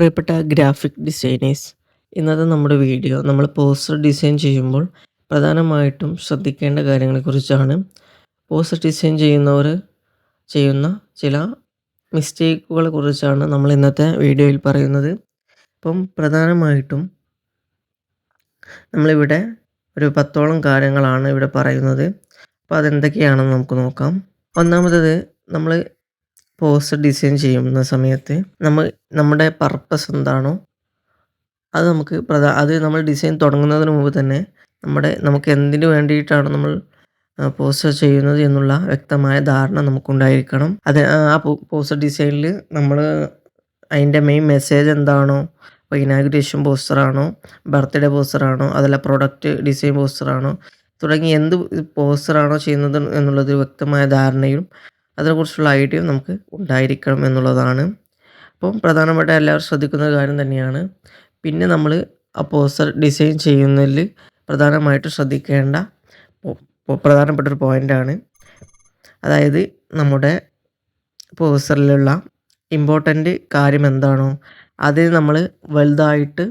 പ്രിയപ്പെട്ട graphic designers. ഇന്നത്തെ നമ്മുടെ വീഡിയോ നമ്മൾ പോസ്റ്റർ ഡിസൈൻ ചെയ്യുമ്പോൾ പ്രധാനമായിട്ടും ശ്രദ്ധിക്കേണ്ട കാര്യങ്ങളെക്കുറിച്ചാണ്. പോസ്റ്റർ ഡിസൈൻ ചെയ്യുന്നവർ ചെയ്യുന്ന ചില മിസ്റ്റേക്കുകളെ കുറിച്ചാണ് നമ്മൾ ഇന്നത്തെ വീഡിയോയിൽ പറയുന്നത്. അപ്പം പ്രധാനമായിട്ടും നമ്മളിവിടെ ഒരു പത്തോളം കാര്യങ്ങളാണ് ഇവിടെ പറയുന്നത്. അപ്പോൾ അതെന്തൊക്കെയാണെന്ന് നമുക്ക് നോക്കാം. ഒന്നാമത്തത് നമ്മൾ പോസ്റ്റർ ഡിസൈൻ ചെയ്യുന്ന സമയത്ത് നമ്മൾ നമ്മുടെ പർപ്പസ് എന്താണോ അത് നമുക്ക് പ്രധാ അത് നമ്മൾ ഡിസൈൻ തുടങ്ങുന്നതിന് മുമ്പ് തന്നെ നമ്മുടെ നമുക്ക് എന്തിനു വേണ്ടിയിട്ടാണ് നമ്മൾ പോസ്റ്റർ ചെയ്യുന്നത് എന്നുള്ള വ്യക്തമായ ധാരണ നമുക്കുണ്ടായിരിക്കണം. അത് ആ പോസ്റ്റർ ഡിസൈനിൽ നമ്മൾ അതിന്റെ മെയിൻ മെസ്സേജ് എന്താണോ ഇപ്പോൾ ഇനാഗ്രേഷൻ പോസ്റ്ററാണോ ബർത്ത്ഡേ പോസ്റ്ററാണോ അതല്ല പ്രൊഡക്റ്റ് ഡിസൈൻ പോസ്റ്ററാണോ തുടങ്ങി എന്ത് പോസ്റ്ററാണോ ചെയ്യുന്നത് എന്നുള്ളത് വ്യക്തമായ ധാരണയും അതിനെക്കുറിച്ചുള്ള ഐഡിയ നമുക്ക് ഉണ്ടായിരിക്കണം എന്നുള്ളതാണ്. അപ്പം പ്രധാനമായിട്ട് എല്ലാവരും ശ്രദ്ധിക്കുന്ന കാര്യം തന്നെയാണ്. പിന്നെ നമ്മൾ ആ പോസ്റ്റർ ഡിസൈൻ ചെയ്യുന്നതിൽ പ്രധാനമായിട്ട് ശ്രദ്ധിക്കേണ്ട പ്രധാനപ്പെട്ട ഒരു പോയിന്റാണ് അതായത് നമ്മുടെ പോസ്റ്ററിലുള്ള ഇമ്പോർട്ടന്റ് കാര്യം എന്താണോ അത് നമ്മൾ വലുതായിട്ട്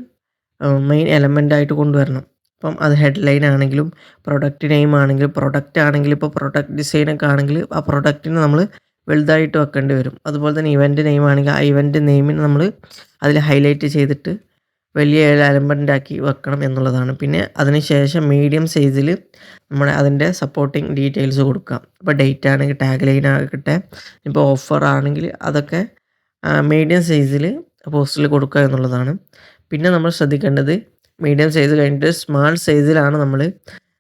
മെയിൻ എലമെന്റായിട്ട് കൊണ്ടുവരണം. ഇപ്പം അത് ഹെഡ്ലൈൻ ആണെങ്കിലും പ്രൊഡക്റ്റ് നെയിം ആണെങ്കിലും പ്രൊഡക്റ്റ് ആണെങ്കിലും ഇപ്പോൾ പ്രൊഡക്റ്റ് ഡിസൈനൊക്കെ ആണെങ്കിൽ ആ പ്രൊഡക്റ്റിന് നമ്മൾ വലുതായിട്ട് വെക്കേണ്ടി വരും. അതുപോലെ തന്നെ ഇവന്റ് നെയിം ആണെങ്കിൽ ആ ഇവന്റ് നെയിമിന് നമ്മൾ അതിൽ ഹൈലൈറ്റ് ചെയ്തിട്ട് വലിയ എലമെന്റ് ആക്കി വെക്കണം എന്നുള്ളതാണ്. പിന്നെ അതിന് ശേഷം മീഡിയം സൈസിൽ നമ്മൾ അതിന്റെ സപ്പോർട്ടിങ് ഡീറ്റെയിൽസ് കൊടുക്കാം ഇപ്പോൾ ഡേറ്റ് ആണെങ്കിൽ ടാഗ് ലൈൻ ആകട്ടെ ഇപ്പോൾ ഓഫർ ആണെങ്കിൽ അതൊക്കെ മീഡിയം സൈസിൽ പോസ്റ്റിൽ കൊടുക്കുക എന്നുള്ളതാണ്. പിന്നെ നമ്മൾ ശ്രദ്ധിക്കേണ്ടത് മീഡിയം സൈസ് കഴിഞ്ഞിട്ട് സ്മാൾ സൈസിലാണ് നമ്മൾ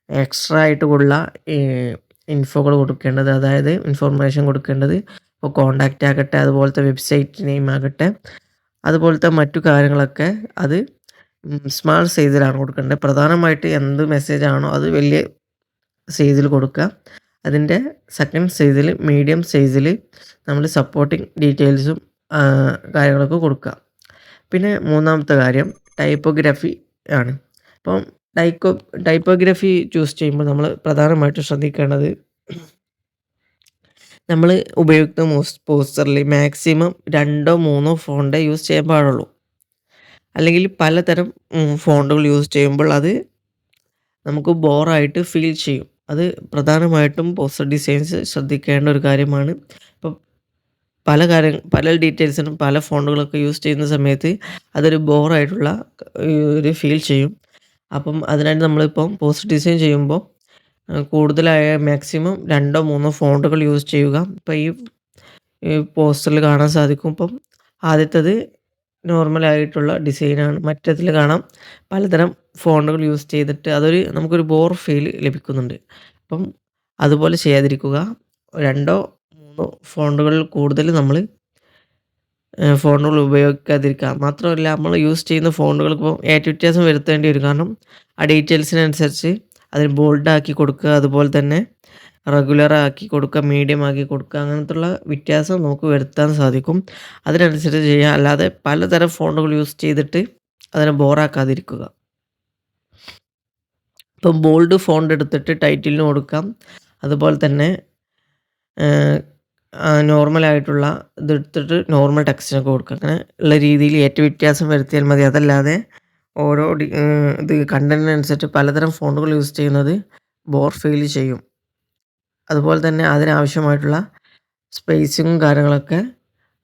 എക്സ്ട്രാ ആയിട്ട് ഉള്ള ഇൻഫോകൾ കൊടുക്കേണ്ടത്. അതായത് ഇൻഫോർമേഷൻ കൊടുക്കേണ്ടത്. ഇപ്പോൾ കോണ്ടാക്റ്റ് ആകട്ടെ അതുപോലത്തെ വെബ്സൈറ്റ് നെയിം ആകട്ടെ അതുപോലത്തെ മറ്റു കാര്യങ്ങളൊക്കെ അത് സ്മാൾ സൈസിലാണ് കൊടുക്കേണ്ടത്. പ്രധാനമായിട്ട് എന്ത് മെസ്സേജ് ആണോ അത് വലിയ സൈസിൽ കൊടുക്കുക. അതിന്റെ സെക്കൻഡ് സൈസിൽ മീഡിയം സൈസിൽ നമ്മൾ സപ്പോർട്ടിങ് ഡീറ്റെയിൽസും കാര്യങ്ങളൊക്കെ കൊടുക്കുക. പിന്നെ മൂന്നാമത്തെ കാര്യം ടൈപ്പോഗ്രഫി ആണ്. അപ്പം ടൈക്കോ ടൈപ്പോഗ്രഫി ചൂസ് ചെയ്യുമ്പോൾ നമ്മൾ പ്രധാനമായിട്ടും ശ്രദ്ധിക്കേണ്ടത് നമ്മൾ ഉപയോഗിക്കുന്ന പോസ്റ്ററിൽ മാക്സിമം രണ്ടോ മൂന്നോ ഫോണ്ടേ യൂസ് ചെയ്യാൻ പാടുള്ളൂ. അല്ലെങ്കിൽ പലതരം ഫോണ്ടുകൾ യൂസ് ചെയ്യുമ്പോൾ അത് നമുക്ക് ബോറായിട്ട് ഫീൽ ചെയ്യും. അത് പ്രധാനമായിട്ടും പോസ്റ്റർ ഡിസൈൻസ് ശ്രദ്ധിക്കേണ്ട ഒരു കാര്യമാണ്. ഇപ്പം പല കാര്യം പല ഡീറ്റെയിൽസിനും പല ഫോണ്ടുകളൊക്കെ യൂസ് ചെയ്യുന്ന സമയത്ത് അതൊരു ബോറായിട്ടുള്ള ഒരു ഫീൽ ചെയ്യും. അപ്പം അതിനായിട്ട് നമ്മളിപ്പം പോസ്റ്റ് ഡിസൈൻ ചെയ്യുമ്പോൾ കൂടുതലായ മാക്സിമം രണ്ടോ മൂന്നോ ഫോണ്ടുകൾ യൂസ് ചെയ്യുക. ഇപ്പം ഈ പോസ്റ്ററിൽ കാണാൻ സാധിക്കും. ഇപ്പം ആദ്യത്തത് നോർമലായിട്ടുള്ള ഡിസൈനാണ്. മറ്റത്തിൽ കാണാം പലതരം ഫോണ്ടുകൾ യൂസ് ചെയ്തിട്ട് അതൊരു നമുക്കൊരു ബോർ ഫീൽ ലഭിക്കുന്നുണ്ട്. അപ്പം അതുപോലെ ചെയ്യാതിരിക്കുക. രണ്ടോ മൂന്നോ ഫോണുകളിൽ കൂടുതൽ നമ്മൾ ഫോണുകൾ ഉപയോഗിക്കാതിരിക്കുക. മാത്രമല്ല നമ്മൾ യൂസ് ചെയ്യുന്ന ഫോണുകൾക്കിപ്പോൾ ഏറ്റ വ്യത്യാസം വരുത്തേണ്ടി വരും. കാരണം ആ ഡീറ്റെയിൽസിനനുസരിച്ച് അതിന് ബോൾഡ് ആക്കി കൊടുക്കുക അതുപോലെ തന്നെ റെഗുലർ ആക്കി കൊടുക്കുക മീഡിയം ആക്കി കൊടുക്കുക അങ്ങനത്തുള്ള വ്യത്യാസം നമുക്ക് വരുത്താൻ സാധിക്കും. അതിനനുസരിച്ച് ചെയ്യുക അല്ലാതെ പലതരം ഫോണുകൾ യൂസ് ചെയ്തിട്ട് അതിനെ ബോറാക്കാതിരിക്കുക. ഇപ്പം ബോൾഡ് ഫോണ്ട് എടുത്തിട്ട് ടൈറ്റിലിന് കൊടുക്കാം. അതുപോലെ തന്നെ നോർമലായിട്ടുള്ള ഇതെടുത്തിട്ട് നോർമൽ ടെക്സ്റ്റിനൊക്കെ കൊടുക്കുക. അങ്ങനെ ഉള്ള രീതിയിൽ ഏറ്റവും വ്യത്യാസം വരുത്തിയാൽ മതി. അതല്ലാതെ ഓരോ ഇത് കണ്ടന്റിനനുസരിച്ച് പലതരം ഫോണ്ടുകൾ യൂസ് ചെയ്യുന്നത് ബോർ ഫീൽ ചെയ്യും. അതുപോലെ തന്നെ അതിനാവശ്യമായിട്ടുള്ള സ്പേസിങ്ങും കാര്യങ്ങളൊക്കെ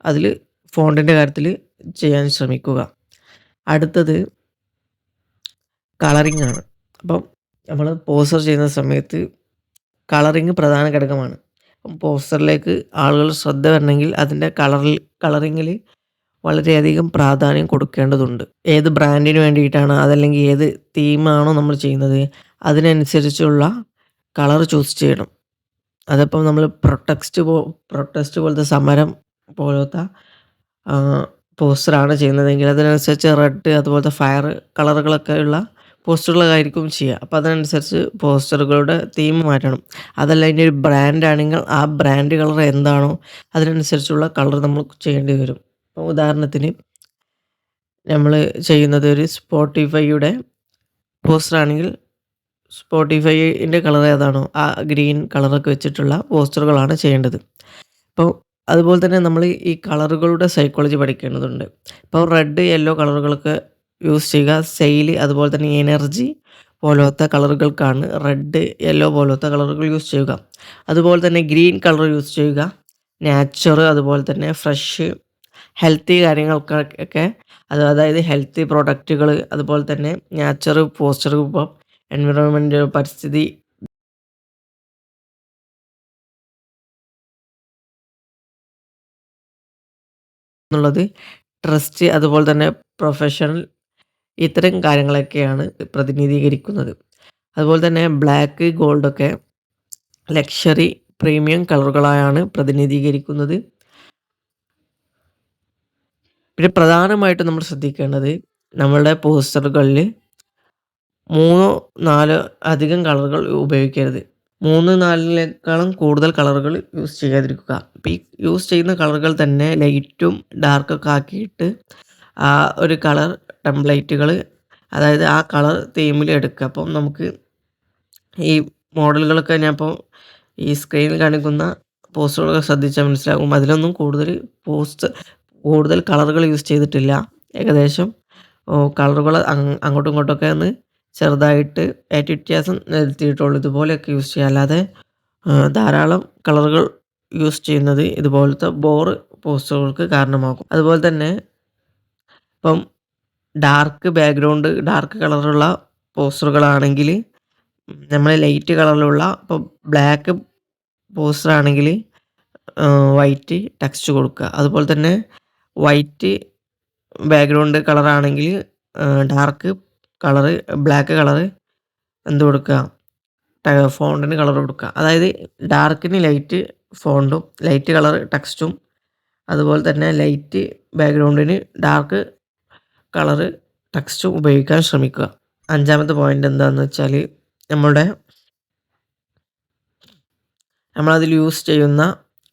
അതിൽ ഫോണ്ടിന്റെ കാര്യത്തിൽ ചെയ്യാൻ ശ്രമിക്കുക. അടുത്തത് കളറിംഗ് ആണ്. അപ്പം നമ്മൾ പോസ്റ്റർ ചെയ്യുന്ന സമയത്ത് കളറിങ് പ്രധാന ഘടകമാണ്. പോസ്റ്ററിലേക്ക് ആളുകൾ ശ്രദ്ധ വരണമെങ്കിൽ അതിന്റെ കളറിൽ കളറിങ്ങിൽ വളരെയധികം പ്രാധാന്യം കൊടുക്കേണ്ടതുണ്ട്. ഏത് ബ്രാൻഡിന് വേണ്ടിയിട്ടാണ് അതല്ലെങ്കിൽ ഏത് തീമാണോ നമ്മൾ ചെയ്യുന്നത് അതിനനുസരിച്ചുള്ള കളർ ചൂസ് ചെയ്യണം. അതിപ്പം നമ്മൾ പ്രൊട്ടക്സ്റ്റ് പോ പ്രൊട്ടസ്റ്റ് പോലത്തെ സമരം പോലത്തെ പോസ്റ്ററാണ് ചെയ്യുന്നതെങ്കിൽ അതിനനുസരിച്ച് റെഡ് അതുപോലത്തെ ഫയർ കളറുകളൊക്കെ ഉള്ള പോസ്റ്ററുകളായിരിക്കും ചെയ്യുക. അപ്പോൾ അതിനനുസരിച്ച് പോസ്റ്ററുകളുടെ തീം മാറ്റണം. അതല്ല അതിന്റെ ഒരു ബ്രാൻഡ് ആണെങ്കിൽ ആ ബ്രാൻഡ് കളർ എന്താണോ അതിനനുസരിച്ചുള്ള കളർ നമ്മൾ ചെയ്യേണ്ടി വരും. അപ്പോൾ ഉദാഹരണത്തിന് നമ്മൾ ചെയ്യുന്നത് ഒരു സ്പോട്ടിഫൈയുടെ പോസ്റ്റർ ആണെങ്കിൽ സ്പോട്ടിഫൈന്റെ കളർ ഏതാണോ ആ ഗ്രീൻ കളറൊക്കെ വെച്ചിട്ടുള്ള പോസ്റ്ററുകളാണ് ചെയ്യേണ്ടത്. അപ്പോൾ അതുപോലെ തന്നെ നമ്മൾ ഈ കളറുകളുടെ സൈക്കോളജി പഠിക്കേണ്ടതുണ്ട്. ഇപ്പോൾ റെഡ്, യെല്ലോ കളറുകളൊക്കെ യൂസ് ചെയ്യുക. സെയിൽ അതുപോലെ തന്നെ എനർജി പോലത്തെ കളറുകൾക്കാണ് റെഡ്, യെല്ലോ പോലത്തെ കളറുകൾ യൂസ് ചെയ്യുക. അതുപോലെ തന്നെ ഗ്രീൻ കളർ യൂസ് ചെയ്യുക. നാച്ചർ അതുപോലെ തന്നെ ഫ്രഷ്, ഹെൽത്തി കാര്യങ്ങൾക്കൊക്കെ അത് അതായത് ഹെൽത്തി പ്രോഡക്റ്റുകൾ അതുപോലെ തന്നെ നാച്ചർ, പോസ്റ്റർ ഇപ്പം എൻവയോൺമെന്റ് പരിസ്ഥിതി എന്നുള്ളത് ട്രസ്റ്റ് അതുപോലെ തന്നെ പ്രൊഫഷണൽ ഇത്തരം കാര്യങ്ങളൊക്കെയാണ് പ്രതിനിധീകരിക്കുന്നത്. അതുപോലെ തന്നെ ബ്ലാക്ക്, ഗോൾഡൊക്കെ ലക്ഷറി, പ്രീമിയം കളറുകളായാണ് പ്രതിനിധീകരിക്കുന്നത്. പിന്നെ പ്രധാനമായിട്ടും നമ്മൾ ശ്രദ്ധിക്കേണ്ടത് നമ്മളുടെ പോസ്റ്ററുകളിൽ 3, 4 അധികം കളറുകൾ ഉപയോഗിക്കരുത്. 3, 4ലേക്കാളും കൂടുതൽ കളറുകൾ യൂസ് ചെയ്യാതിരിക്കുക. അപ്പോൾ ഈ യൂസ് ചെയ്യുന്ന കളറുകൾ തന്നെ ലൈറ്റും ഡാർക്കൊക്കെ ആക്കിയിട്ട് ആ ഒരു കളർ ടെംപ്ലേറ്റുകൾ അതായത് ആ കളർ തീമിൽ എടുക്കുക. അപ്പം നമുക്ക് ഈ മോഡലുകളൊക്കെ ഞാൻ ഇപ്പോൾ ഈ സ്ക്രീനിൽ കാണിക്കുന്ന പോസ്റ്ററുകൾ ശ്രദ്ധിച്ചാൽ മനസ്സിലാകും. അതിലൊന്നും കൂടുതൽ പോസ്റ്റ് കൂടുതൽ കളറുകൾ യൂസ് ചെയ്തിട്ടില്ല. ഏകദേശം കളറുകൾ അങ്ങോട്ടും ഇങ്ങോട്ടൊക്കെ ഒന്ന് ചെറുതായിട്ട് ഏറ്റ വ്യത്യാസം വരുത്തിയിട്ടുള്ളൂ. ഇതുപോലെയൊക്കെ യൂസ് ചെയ്യുക. അല്ലാതെ ധാരാളം കളറുകൾ യൂസ് ചെയ്യുന്നത് ഇതുപോലത്തെ ബോർ പോസ്റ്ററുകൾക്ക് കാരണമാകും. അതുപോലെ തന്നെ ഇപ്പം ഡാർക്ക് ബാക്ക്ഗ്രൗണ്ട് ഡാർക്ക് കളറുള്ള പോസ്റ്ററുകളാണെങ്കിൽ നമ്മൾ ലൈറ്റ് കളറിലുള്ള ഇപ്പോൾ ബ്ലാക്ക് പോസ്റ്റർ ആണെങ്കിൽ വൈറ്റ് ടെക്സ്റ്റ് കൊടുക്കുക. അതുപോലെ തന്നെ വൈറ്റ് ബാക്ക്ഗ്രൗണ്ട് കളറാണെങ്കിൽ ഡാർക്ക് കളറ് ബ്ലാക്ക് കളറ് എന്ത് കൊടുക്കുക ഫോണ്ടിന് കളർ കൊടുക്കുക. അതായത് ഡാർക്കിന് ലൈറ്റ് ഫോണ്ടും ലൈറ്റ് കളർ ടെക്സ്റ്റും അതുപോലെ തന്നെ ലൈറ്റ് ബാക്ക്ഗ്രൗണ്ടിന് ഡാർക്ക് കളറ് ടെക്സ്റ്റ് ഉപയോഗിക്കാൻ ശ്രമിക്കുക. അഞ്ചാമത്തെ പോയിന്റ് എന്താണെന്ന് വെച്ചാൽ നമ്മുടെ നമ്മളതിൽ യൂസ് ചെയ്യുന്ന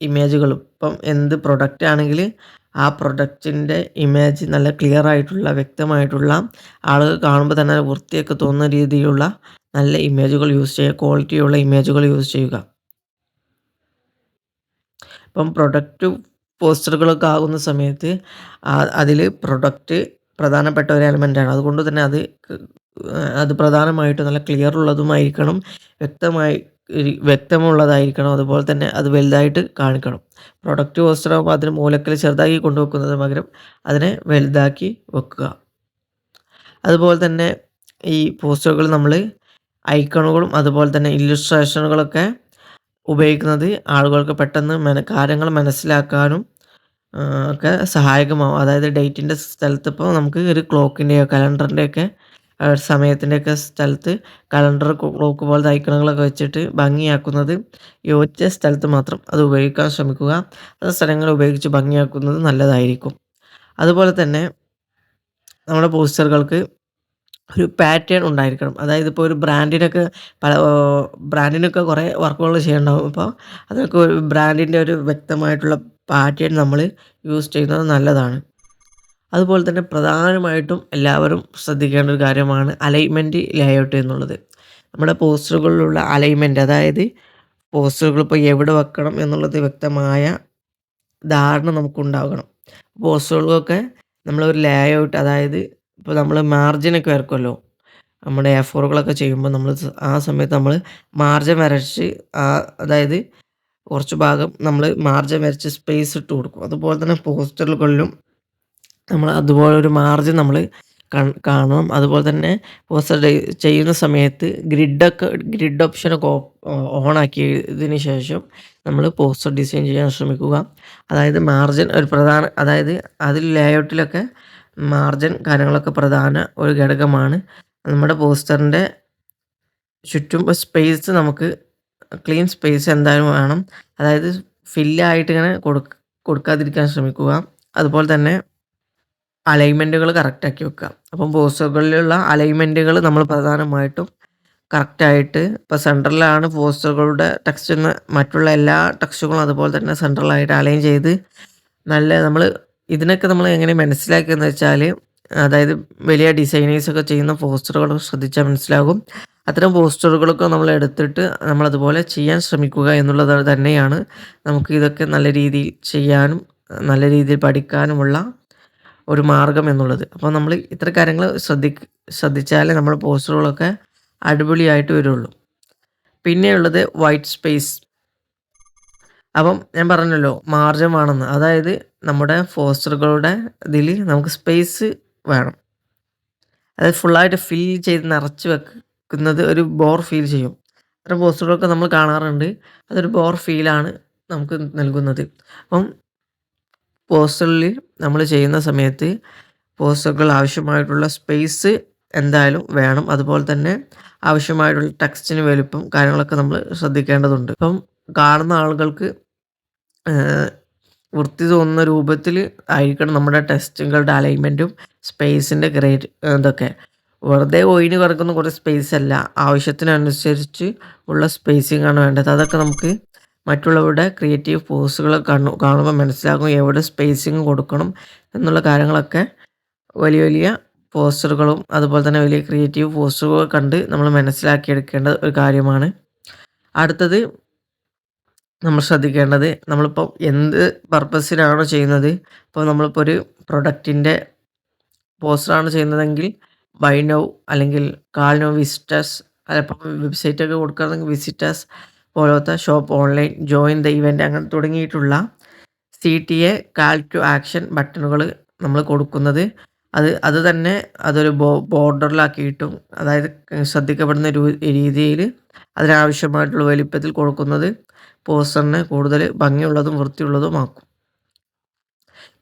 ഇമേജുകൾ ഇപ്പം എന്ത് പ്രൊഡക്റ്റ് ആണെങ്കിൽ ആ പ്രൊഡക്റ്റിന്റെ ഇമേജ് നല്ല ക്ലിയർ ആയിട്ടുള്ള വ്യക്തമായിട്ടുള്ള ആളുകൾ കാണുമ്പോൾ തന്നെ വൃത്തിയൊക്കെ തോന്നുന്ന രീതിയിലുള്ള നല്ല ഇമേജുകൾ യൂസ് ചെയ്യുക. ക്വാളിറ്റിയുള്ള ഇമേജുകൾ യൂസ് ചെയ്യുക. ഇപ്പം പ്രൊഡക്റ്റ് പോസ്റ്ററുകളൊക്കെ ആകുന്ന സമയത്ത് അതിൽ പ്രൊഡക്റ്റ് പ്രധാനപ്പെട്ട ഒരു എലമെന്റാണ്. അതുകൊണ്ട് തന്നെ അത് അത് പ്രധാനമായിട്ടും നല്ല ക്ലിയർ ഉള്ളതുമായിരിക്കണം. വ്യക്തമായി വ്യക്തമുള്ളതായിരിക്കണം. അതുപോലെ തന്നെ അത് വലുതായിട്ട് കാണിക്കണം. പ്രൊഡക്റ്റ് പോസ്റ്റർ ആകുമ്പോൾ അതിന് മൂലക്കൽ ചെറുതാക്കി കൊണ്ടുവെക്കുന്നതിന് പകരം അതിനെ വലുതാക്കി വെക്കുക. അതുപോലെ തന്നെ ഈ പോസ്റ്ററുകൾ നമ്മൾ ഐക്കണുകളും അതുപോലെ തന്നെ ഇല്ലുസ്ട്രേഷനുകളൊക്കെ ഉപയോഗിക്കുന്നത് ആളുകൾക്ക് പെട്ടെന്ന് കാര്യങ്ങൾ മനസ്സിലാക്കാനും ഒക്കെ സഹായകമാവും. അതായത് ഡേറ്റിന്റെ സ്ഥലത്ത് ഇപ്പോൾ നമുക്ക് ഒരു ക്ലോക്കിന്റെയോ കലണ്ടറിന്റെയൊക്കെ സമയത്തിന്റെയൊക്കെ സ്ഥലത്ത് കലണ്ടർ ക്ലോക്ക് പോലത്തെ ഐക്കണുകളൊക്കെ വെച്ചിട്ട് ഭംഗിയാക്കുന്നത് യോജിച്ച സ്ഥലത്ത് മാത്രം അത് ഉപയോഗിക്കാൻ ശ്രമിക്കുക. അത് സ്ഥലങ്ങൾ ഉപയോഗിച്ച് ഭംഗിയാക്കുന്നത് നല്ലതായിരിക്കും. അതുപോലെ തന്നെ നമ്മുടെ പോസ്റ്ററുകൾക്ക് ഒരു പാറ്റേൺ ഉണ്ടായിരിക്കണം. അതായത് ഇപ്പോൾ ഒരു ബ്രാൻഡിനൊക്കെ പല ബ്രാൻഡിനൊക്കെ കുറേ വർക്കുകൾ ചെയ്യണ്ടാവും അപ്പോൾ അതൊക്കെ ഒരു ബ്രാൻഡിന്റെ ഒരു വ്യക്തമായിട്ടുള്ള പാറ്റേൺ നമ്മൾ യൂസ് ചെയ്യുന്നത് നല്ലതാണ്. അതുപോലെ തന്നെ പ്രധാനമായിട്ടും എല്ലാവരും ശ്രദ്ധിക്കേണ്ട ഒരു കാര്യമാണ് അലൈൻമെന്റ് ലേഔട്ട് എന്നുള്ളത്. നമ്മുടെ പോസ്റ്ററുകളിലുള്ള അലൈൻമെന്റ് അതായത് പോസ്റ്ററുകൾ ഇപ്പോൾ എവിടെ വെക്കണം എന്നുള്ളത് വ്യക്തമായ ധാരണ നമുക്കുണ്ടാകണം. പോസ്റ്ററുകൾക്കൊക്കെ നമ്മളൊരു ലേഔട്ട് അതായത് ഇപ്പോൾ നമ്മൾ മാർജിനൊക്കെ വരക്കുമല്ലോ. നമ്മുടെ എ ഫോറുകളൊക്കെ ചെയ്യുമ്പോൾ നമ്മൾ ആ സമയത്ത് നമ്മൾ മാർജിൻ വരച്ച് ആ അതായത് കുറച്ച് ഭാഗം നമ്മൾ മാർജിൻ വരച്ച് സ്പേസ് ഇട്ട് കൊടുക്കും. അതുപോലെ തന്നെ പോസ്റ്ററുകളിലും നമ്മൾ അതുപോലെ ഒരു മാർജിൻ നമ്മൾ കാണണം. അതുപോലെ തന്നെ പോസ്റ്റർ ചെയ്യുന്ന സമയത്ത് ഗ്രിഡൊക്കെ ഗ്രിഡ് ഓപ്ഷനൊക്കെ ഓൺ ആക്കിയതിന് ശേഷം നമ്മൾ പോസ്റ്റർ ഡിസൈൻ ചെയ്യാൻ ശ്രമിക്കുക. അതായത് മാർജിൻ ഒരു പ്രധാന അതായത് അതിൽ ലേഔട്ടിലൊക്കെ മാർജിൻ കാര്യങ്ങളൊക്കെ പ്രധാന ഒരു ഘടകമാണ്. നമ്മുടെ പോസ്റ്ററിന്റെ ചുറ്റും സ്പേസ് നമുക്ക് ക്ലീൻ സ്പേസ് എന്തായാലും വേണം. അതായത് ഫില്ലായിട്ട് ഇങ്ങനെ കൊടുക്ക കൊടുക്കാതിരിക്കാൻ ശ്രമിക്കുക. അതുപോലെ തന്നെ അലൈൻമെന്റുകൾ കറക്റ്റാക്കി വെക്കുക. അപ്പം പോസ്റ്ററുകളിലുള്ള അലൈൻമെന്റുകൾ നമ്മൾ പ്രധാനമായിട്ടും കറക്റ്റായിട്ട് ഇപ്പോൾ സെൻട്രലിലാണ് പോസ്റ്ററുകളുടെ ടെക്സ്റ്റ് മറ്റുള്ള എല്ലാ ടെക്സ്റ്റുകളും അതുപോലെ തന്നെ സെൻട്രലായിട്ട് അലൈൻ ചെയ്ത് നല്ല നമ്മൾ ഇതിനൊക്കെ നമ്മൾ എങ്ങനെ മനസ്സിലാക്കുകയെന്ന് വെച്ചാൽ അതായത് വലിയ ഡിസൈനേഴ്സൊക്കെ ചെയ്യുന്ന പോസ്റ്ററുകൾ ശ്രദ്ധിച്ചാൽ മനസ്സിലാകും. അത്തരം പോസ്റ്ററുകളൊക്കെ നമ്മൾ എടുത്തിട്ട് നമ്മളതുപോലെ ചെയ്യാൻ ശ്രമിക്കുക എന്നുള്ളത് തന്നെയാണ് നമുക്ക് ഇതൊക്കെ നല്ല രീതിയിൽ ചെയ്യാനും നല്ല രീതിയിൽ പഠിക്കാനുമുള്ള ഒരു മാർഗം എന്നുള്ളത്. അപ്പോൾ നമ്മൾ ഇത്ര കാര്യങ്ങൾ ശ്രദ്ധി ശ്രദ്ധിച്ചാലേ നമ്മൾ പോസ്റ്ററുകളൊക്കെ അടിപൊളിയായിട്ട് വരുള്ളൂ. പിന്നെയുള്ളത് വൈറ്റ് സ്പേസ് അപ്പം ഞാൻ പറഞ്ഞല്ലോ മാർജിൻ വേണമെന്ന്. അതായത് നമ്മുടെ പോസ്റ്ററുകളുടെ ഇതിൽ നമുക്ക് സ്പേസ് വേണം. അതായത് ഫുള്ളായിട്ട് ഫിൽ ചെയ്ത് നിറച്ച് വെക്കുന്നത് ഒരു ബോർ ഫീൽ ചെയ്യും. അത്തരം പോസ്റ്ററുകളൊക്കെ നമ്മൾ കാണാറുണ്ട്. അതൊരു ബോർ ഫീലാണ് നമുക്ക് നൽകുന്നത്. അപ്പം പോസ്റ്ററിൽ നമ്മൾ ചെയ്യുന്ന സമയത്ത് പോസ്റ്ററുകൾ ആവശ്യമായിട്ടുള്ള സ്പേസ് എന്തായാലും വേണം. അതുപോലെ തന്നെ ആവശ്യമായിട്ടുള്ള ടെക്സ്റ്റിന് വലുപ്പം കാര്യങ്ങളൊക്കെ നമ്മൾ ശ്രദ്ധിക്കേണ്ടതുണ്ട്. ഇപ്പം കാണുന്ന ആളുകൾക്ക് വൃത്തി തോന്നുന്ന രൂപത്തിൽ ആയിരിക്കണം നമ്മുടെ ടെസ്റ്റുകളുടെ അലൈൻമെന്റും സ്പേസിന്റെ ഗ്രേഡ് ഇതൊക്കെ. വെറുതെ ഒഴിഞ്ഞ് കിടക്കുന്ന കുറേ സ്പേസ് അല്ല. ആവശ്യത്തിനനുസരിച്ച് ഉള്ള സ്പേസിംഗ് ആണ് വേണ്ടത്. അതൊക്കെ നമുക്ക് മറ്റുള്ളവരുടെ ക്രിയേറ്റീവ് പോസുകൾ കാണു കാണുമ്പോൾ മനസ്സിലാകും എവിടെ സ്പേസിങ് കൊടുക്കണം എന്നുള്ള കാര്യങ്ങളൊക്കെ വലിയ വലിയ പോസ്റ്ററുകളും അതുപോലെ തന്നെ വലിയ ക്രിയേറ്റീവ് പോസ്റ്ററുകൾ കണ്ട് നമ്മൾ മനസ്സിലാക്കിയെടുക്കേണ്ട ഒരു കാര്യമാണ്. അടുത്തത് നമ്മൾ ശ്രദ്ധിക്കേണ്ടത് നമ്മളിപ്പോൾ എന്ത് പർപ്പസിനാണോ ചെയ്യുന്നത്? ഇപ്പോൾ നമ്മളിപ്പോൾ ഒരു പ്രൊഡക്റ്റിന്റെ പോസ്റ്ററാണ് ചെയ്യുന്നതെങ്കിൽ ബൈ നൗ അല്ലെങ്കിൽ കാൾ നോ വിസിറ്റേഴ്സ് അതിപ്പം വെബ്സൈറ്റൊക്കെ കൊടുക്കുകയാണെങ്കിൽ വിസിറ്റേഴ്സ് പോലത്തെ shop online join the event അങ്ങനെ തുടങ്ങിയിട്ടുള്ള C T A call to action ബട്ടണുകൾ നമ്മൾ കൊടുക്കുന്നത്. അത് അത് തന്നെ അതൊരു ബോ ബോർഡറിലാക്കിയിട്ടും അതായത് ശ്രദ്ധിക്കപ്പെടുന്ന രീതിയിൽ അതിനാവശ്യമായിട്ടുള്ള വലിപ്പത്തിൽ കൊടുക്കുന്നത്. പോസ്റ്ററിനെ കൂടുതൽ ഭംഗിയുള്ളതും വൃത്തിയുള്ളതുമാക്കും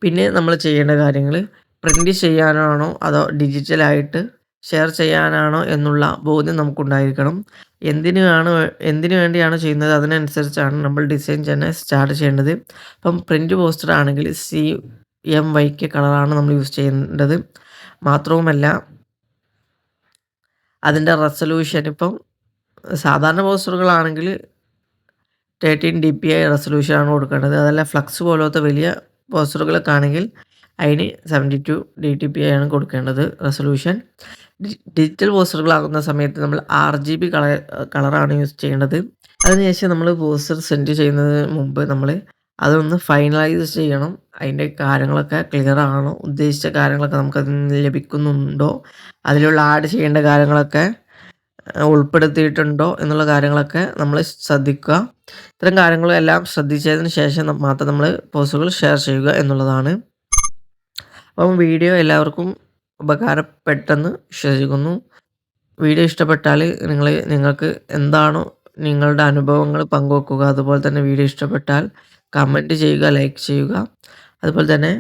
പിന്നെ നമ്മൾ ചെയ്യേണ്ട കാര്യങ്ങൾ പ്രിന്റ് ചെയ്യാനാണോ അതോ ഡിജിറ്റലായിട്ട് ഷെയർ ചെയ്യാനാണോ എന്നുള്ള ബോധ്യം നമുക്കുണ്ടായിരിക്കണം. എന്തിനാണ് എന്തിനു വേണ്ടിയാണ് ചെയ്യുന്നത്? അതിനനുസരിച്ചാണ് നമ്മൾ ഡിസൈൻ തന്നെ സ്റ്റാർട്ട് ചെയ്യേണ്ടത്. അപ്പം പ്രിന്റ് പോസ്റ്റർ ആണെങ്കിൽ സി എം വൈക്ക് കളറാണ് നമ്മൾ യൂസ് ചെയ്യേണ്ടത്. മാത്രവുമല്ല അതിന്റെ റെസൊല്യൂഷൻ ഇപ്പം സാധാരണ പോസ്റ്ററുകളാണെങ്കിൽ തേർട്ടീൻ ഡി പി ഐ റെസൊല്യൂഷനാണ് കൊടുക്കേണ്ടത്. അതല്ല ഫ്ലക്സ് പോലത്തെ വലിയ പോസ്റ്ററുകൾക്കാണെങ്കിൽ അതിന് seventy two D T P ആണ് കൊടുക്കേണ്ടത് റെസൊല്യൂഷൻ ഡിജിറ്റൽ പോസ്റ്ററുകളാകുന്ന സമയത്ത് നമ്മൾ ആർ ജി ബി കളർ കളറാണ് യൂസ് ചെയ്യേണ്ടത്. അതിനുശേഷം നമ്മൾ പോസ്റ്റർ സെൻഡ് ചെയ്യുന്നതിന് മുമ്പ് നമ്മൾ അതൊന്ന് ഫൈനലൈസ് ചെയ്യണം. അതിന്റെ കാര്യങ്ങളൊക്കെ ക്ലിയർ ആണോ ഉദ്ദേശിച്ച കാര്യങ്ങളൊക്കെ നമുക്കതിൽ നിന്ന് ലഭിക്കുന്നുണ്ടോ? അതിലുള്ള ആഡ് ചെയ്യേണ്ട കാര്യങ്ങളൊക്കെ ഉൾപ്പെടുത്തിയിട്ടുണ്ടോ എന്നുള്ള കാര്യങ്ങളൊക്കെ നമ്മൾ ശ്രദ്ധിക്കുക. ഇത്തരം കാര്യങ്ങളെല്ലാം ശ്രദ്ധിച്ചതിന് ശേഷം മാത്രം നമ്മൾ പോസ്റ്റുകൾ ഷെയർ ചെയ്യുക എന്നുള്ളതാണ്. അപ്പം വീഡിയോ എല്ലാവർക്കും ഉപകാരപ്പെട്ടെന്ന് വിശ്വസിക്കുന്നു. വീഡിയോ ഇഷ്ടപ്പെട്ടാൽ നിങ്ങൾ നിങ്ങൾക്ക് എന്താണോ നിങ്ങളുടെ അനുഭവങ്ങൾ പങ്കുവെക്കുക. അതുപോലെ തന്നെ വീഡിയോ ഇഷ്ടപ്പെട്ടാൽ കമന്റ് ചെയ്യുക ലൈക്ക് ചെയ്യുക. അതുപോലെ തന്നെ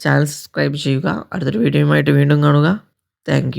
ചാനൽ സബ്സ്ക്രൈബ് ചെയ്യുക. അടുത്തൊരു വീഡിയോയുമായിട്ട് വീണ്ടും കാണുക. താങ്ക്